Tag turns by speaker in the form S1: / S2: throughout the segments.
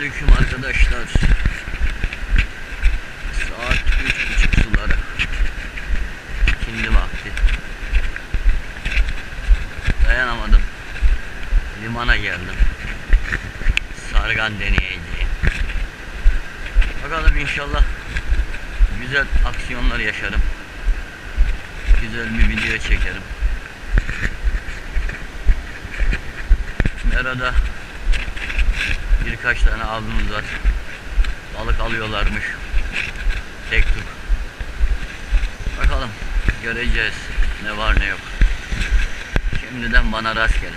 S1: Selamünaleyküm arkadaşlar. Saat üç buçuk suları. Şimdi vakti. Dayanamadım. Limana geldim. Sargan deneyeceğim. Bakalım inşallah güzel aksiyonlar yaşarım. Güzel bir video çekerim. Merada birkaç tane abimiz var. Balık alıyorlarmış. Tek tük. Bakalım göreceğiz ne var ne yok. Şimdiden bana rastgele.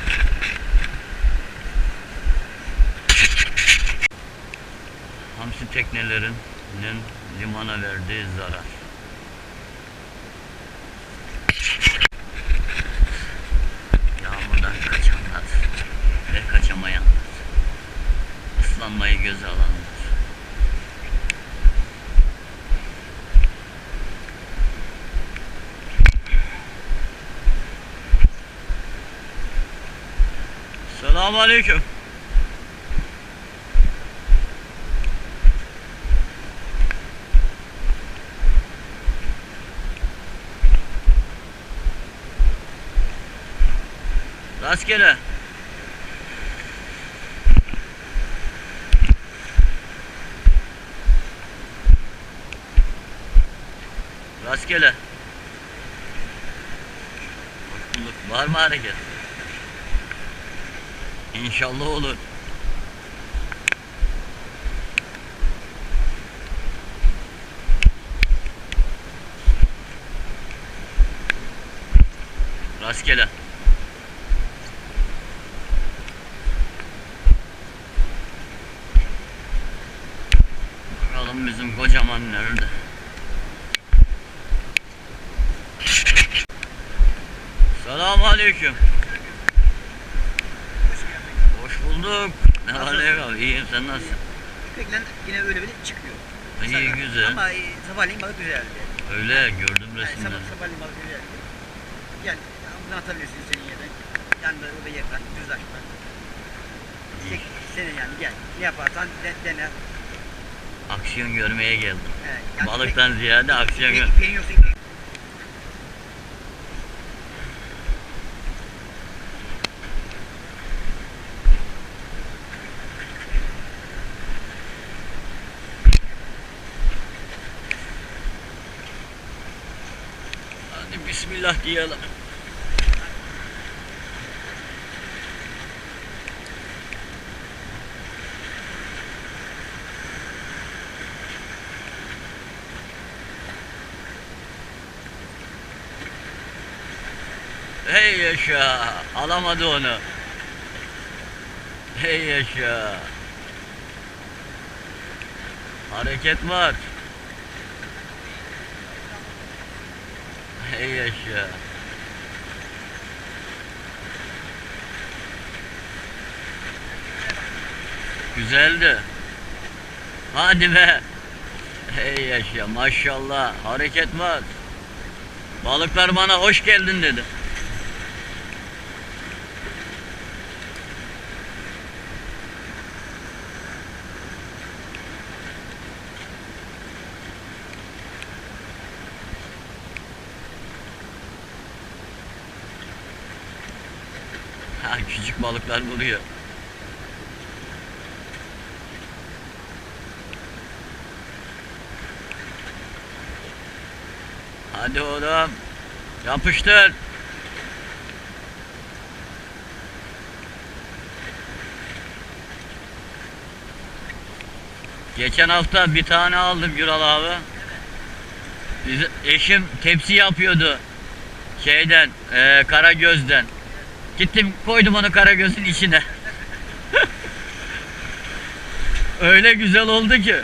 S1: Hamsi teknelerinin limana verdiği zarar. Islanmayı göze alanlar. Selamun Aleyküm. Rastgele. Bulduk. Var mı hareket? İnşallah olur. Rastgele. Bakalım bizim kocaman nerede? Selamun Aleyküm. Hoş bulduk. Ne var ne yok? İyiyim sen nasılsın?
S2: Peklen yine öyle böyle çıkıyor.
S1: İyi
S2: Mesela-
S1: güzel.
S2: Ama e, sabahleyin balık güzeldi.
S1: Öyle gördüm
S2: Yani
S1: resimden.
S2: sabah, sabahleyin balık güzeldi. Yani bunu atabilirsin senin yerden. Yanında o da yer var, düz açma. Tek senin yani gel. Ne yaparsan de, dene.
S1: Aksiyon görmeye geldim.
S2: He, yani
S1: Balıktan ziyade aksiyon gör.
S2: yoksa ipek.
S1: Hadi bismillah diyelim. Hey yaşa, alamadı onu. Hey yaşa. Hareket var. Hey yaşa. Güzeldi. Hadi be. Hey yaşa maşallah hareket var. Balıklar bana hoş geldin dedi. Ha küçük balıklar vuruyor. Hadi oğlum. Yapıştır. Geçen hafta bir tane aldım Güral abi. Bizim eşim tepsi yapıyordu. Şeyden, eee Karagöz'den. Gittim koydum onu Karagöz'ün içine. Öyle güzel oldu ki.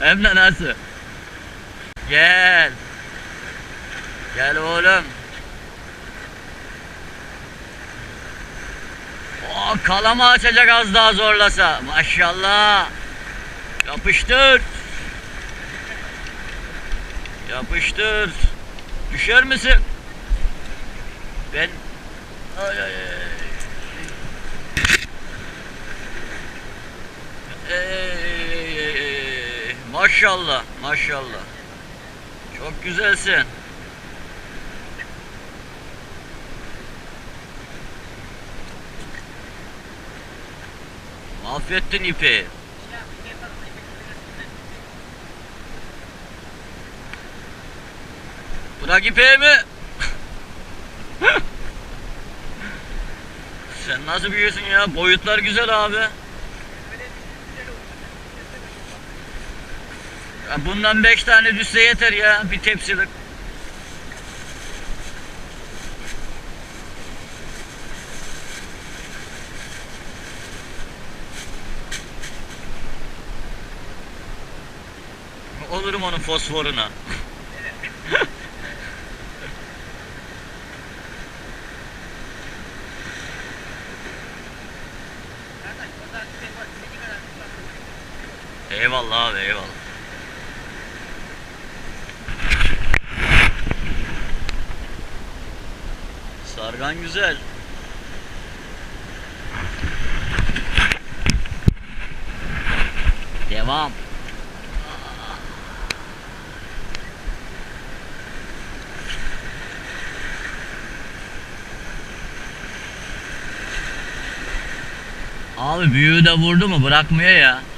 S1: Hem de nasıl? Gel. Gel oğlum. O kalama açacak az daha zorlasa. Maşallah. Yapıştır. Yapıştır. Düşer misin? Ay ay ay. Maşallah, maşallah. Çok güzelsin. Mahvettin ipi. Bırak ipeği mi? Nasıl büyüyorsun ya? Boyutlar güzel abi. Ya bundan 5 tane düşse yeter ya bir tepsilik. Olurum onun fosforuna. Eyvallah abi eyvallah. Sargan güzel. Devam. Abi büyüğü de vurdu mu bırakmıyor ya.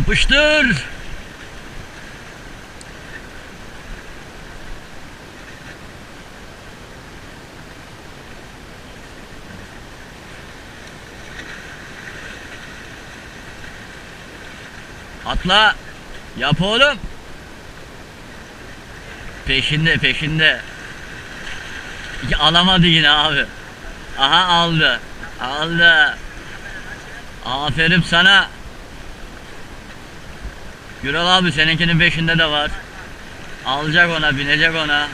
S1: Yapıştır. Atla. Yap oğlum. Peşinde peşinde. Alamadı yine abi. Aha aldı. Aldı. Aferin sana. Güral abi seninkinin peşinde de var. Alacak ona, binecek ona.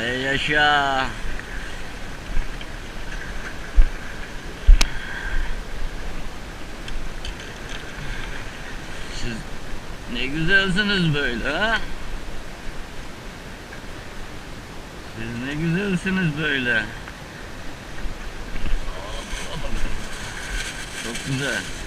S1: Ey yaşa. Siz ne güzelsiniz böyle ha? Siz ne güzelsiniz böyle. Çok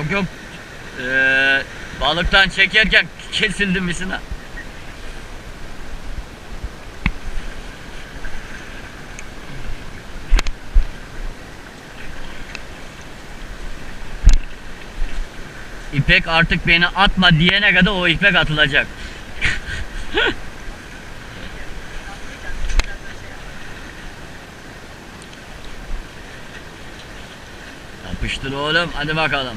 S1: Yok yok. Ee, balıktan çekerken kesildi misina. İpek artık beni atma diyene kadar o ipek atılacak. Yapıştır oğlum hadi bakalım.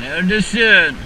S1: Neredesin?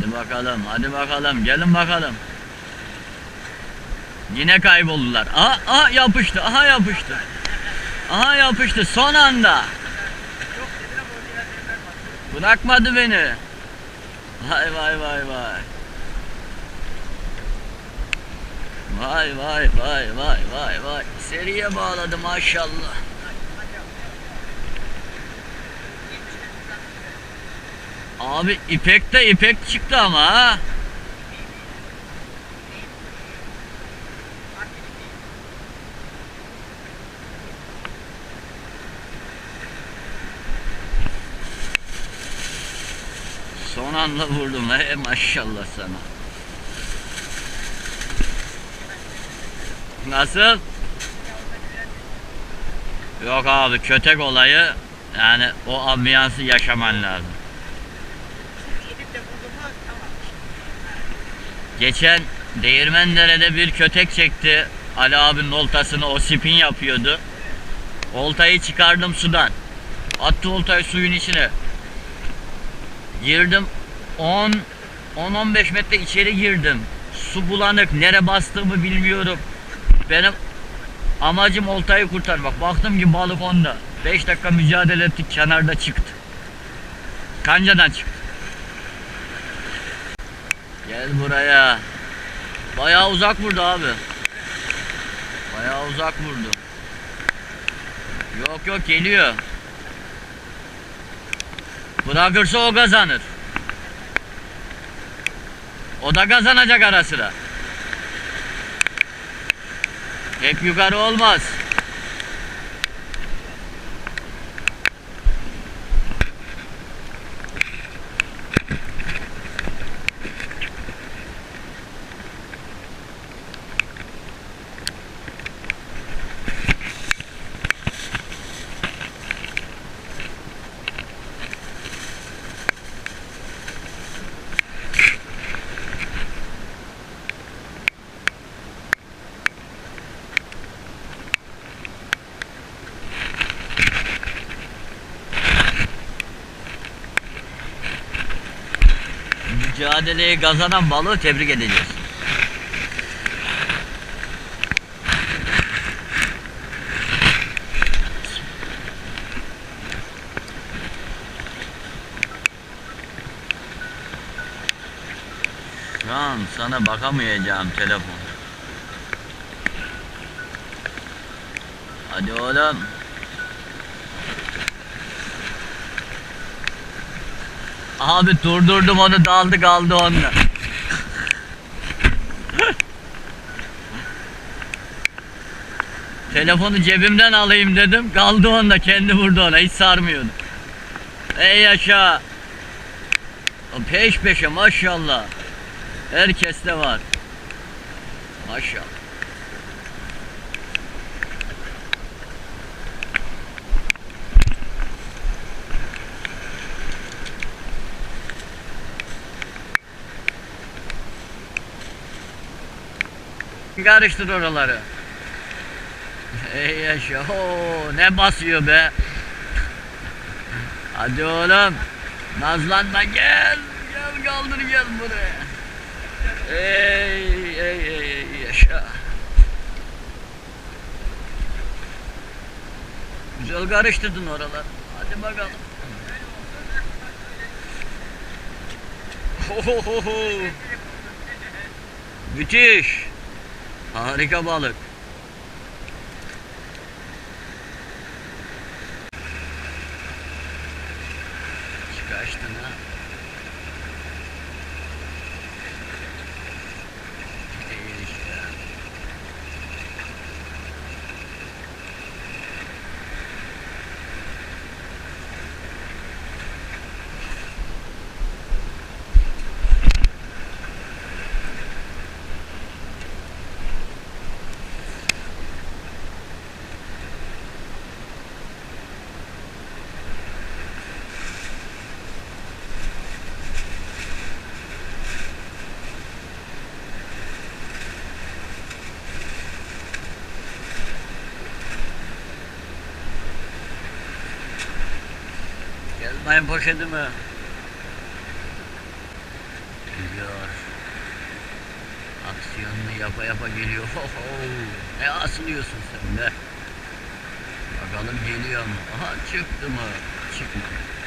S1: Hadi bakalım, hadi bakalım, gelin bakalım. Yine kayboldular. Aha, aha yapıştı, aha yapıştı. Aha yapıştı son anda. Bırakmadı beni. Vay vay vay vay. Vay vay vay vay vay vay. Seriye bağladı maşallah. Abi ipek de ipek çıktı ama ha. Son anda vurdum he maşallah sana. Nasıl? Yok abi kötek olayı yani o ambiyansı yaşaman lazım.
S2: Gidip de buldum mu tamam.
S1: Geçen Değirmendere'de bir kötek çekti. Ali abinin oltasını o spin yapıyordu. Oltayı çıkardım sudan. Attı oltayı suyun içine. Girdim 10 10-15 metre içeri girdim. Su bulanık. Nere bastığımı bilmiyorum. Benim amacım oltayı kurtarmak. Baktım ki balık onda. 5 dakika mücadele ettik. Kenarda çıktı. Kancadan çıktı. Gel buraya. Bayağı uzak vurdu abi. Bayağı uzak vurdu. Yok yok geliyor. Bırakırsa o kazanır. O da kazanacak ara sıra. Hep yukarı olmaz. Mücadeleyi kazanan balığı tebrik edeceğiz. Şu an sana bakamayacağım telefon. Hadi oğlum. Abi durdurdum onu daldı kaldı onunla. Telefonu cebimden alayım dedim. Kaldı onda kendi vurdu ona hiç sarmıyordu. Ey yaşa. Peş peşe maşallah. Herkeste var. Maşallah. Karıştır oraları. Ey yaşa. Oo, ne basıyor be. Hadi oğlum. Nazlanma gel. Gel kaldır gel buraya. Ey ey ey, ey yaşa. Güzel karıştırdın oraları. Hadi bakalım. Ohohoho. Müthiş. Harika balık. Çıkaçtın ha. Gelmeyin poşetime. Geliyor. Aksiyonunu yapa yapa geliyor. Ne asılıyorsun sen be? Bakalım geliyor mu? Aha çıktı mı? Çıkmadı.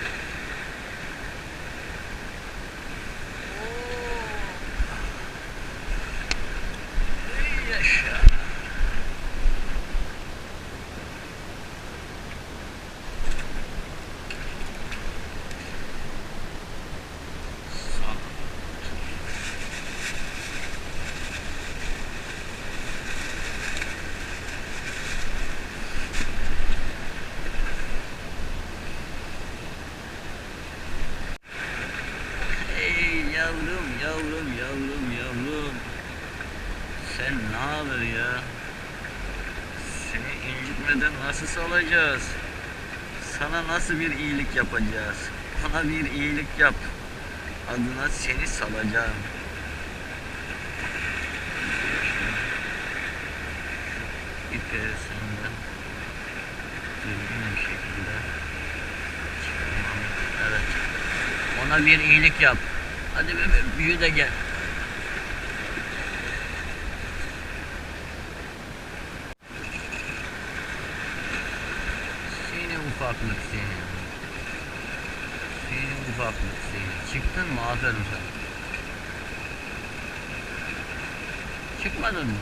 S1: yavrum yavrum yavrum. Sen ne haber ya? Seni incitmeden nasıl salacağız? Sana nasıl bir iyilik yapacağız? Bana bir iyilik yap. Adına seni salacağım. İperisinde düzgün bir şekilde. Evet. Ona bir iyilik yap. Hadi bebeğim büyü de gel. Seni ufaklık seni. Seni ufaklık seni. Çıktın mı? Aferin sana. Çıkmadın mı?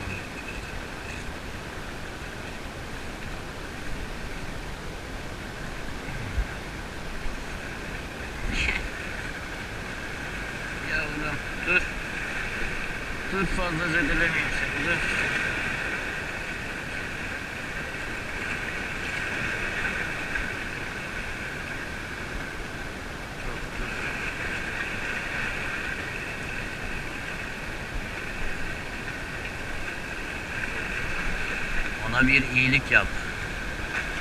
S1: Yavrum dur. Dur fazla zedelemeyeyim. Ona bir iyilik yap.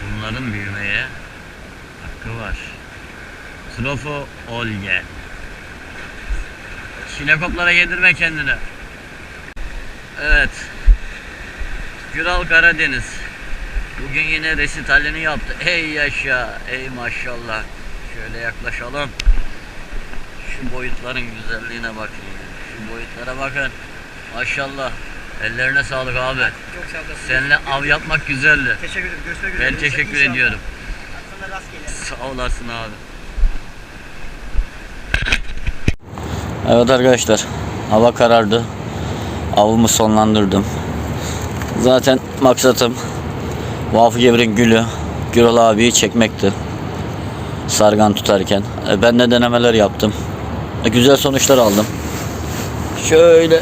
S1: Bunların büyümeye hakkı var. Trofo ol gel. Çinekoplara yedirme kendini. Evet. Güral Karadeniz. Bugün yine resitalini yaptı. Ey yaşa, ey maşallah. Şöyle yaklaşalım. Şu boyutların güzelliğine bakın. Şu boyutlara bakın. Maşallah. Ellerine sağlık abi.
S2: Çok sağ olasın.
S1: Seninle av yapmak güzeldi.
S2: Teşekkür ederim. Görüşmek üzere.
S1: Ben teşekkür
S2: İnşallah.
S1: ediyorum.
S2: Sana rastgele.
S1: Sağ olasın abi. Evet arkadaşlar. Hava karardı. Avımı sonlandırdım. Zaten maksatım Vafı Gevr'in gülü Gürol abiyi çekmekti. Sargan tutarken. E, ben de denemeler yaptım. E, güzel sonuçlar aldım. Şöyle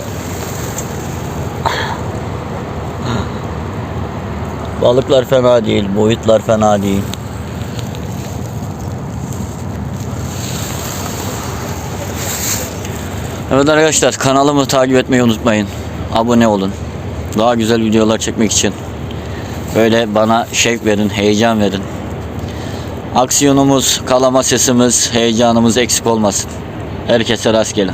S1: Balıklar fena değil, boyutlar fena değil. Evet arkadaşlar kanalımı takip etmeyi unutmayın. Abone olun. Daha güzel videolar çekmek için. Böyle bana şevk verin, heyecan verin. Aksiyonumuz, kalama sesimiz, heyecanımız eksik olmasın. Herkese rastgele.